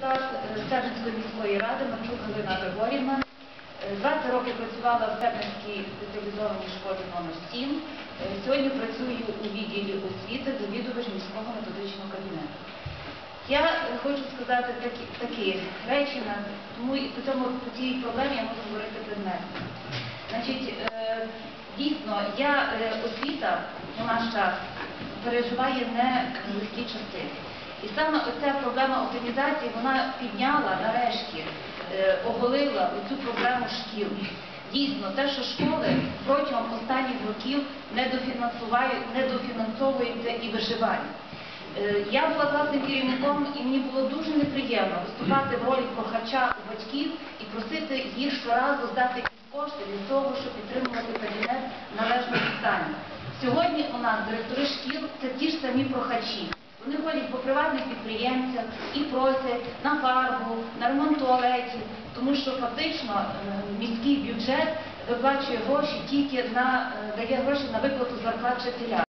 депутат е, Стебницької міської ради Марчук Галина Григорівна. Е, 20 років працювала в Стебницькій спеціалізованій школі номер 7 Е, Сьогодні працюю у відділі освіти завідувач міського методичного кабінету. Я е, хочу сказати такі, такі речі, тому і по цьому по цій проблемі я можу говорити предметно. Значить, е, дійсно, я е, освіта у наш час переживає не легкі часи. І саме оця проблема оптимізації, вона підняла нарешті, е, оголила цю проблему шкіл. Дійсно, те, що школи протягом останніх років недофінансовуються і виживають. Е, Я була класним керівником і мені було дуже неприємно виступати в ролі прохача у батьків і просити їх щоразу здати кошти для того, щоб підтримувати кабінет в належному стані. Сьогодні у нас директори шкіл це ті ж самі прохачі. Вони ходять по приватних підприємцях і просять на фарбу, на ремонт туалетів, тому що фактично е, міський бюджет виплачує гроші тільки на е, дає гроші на виплату зарплат вчителям.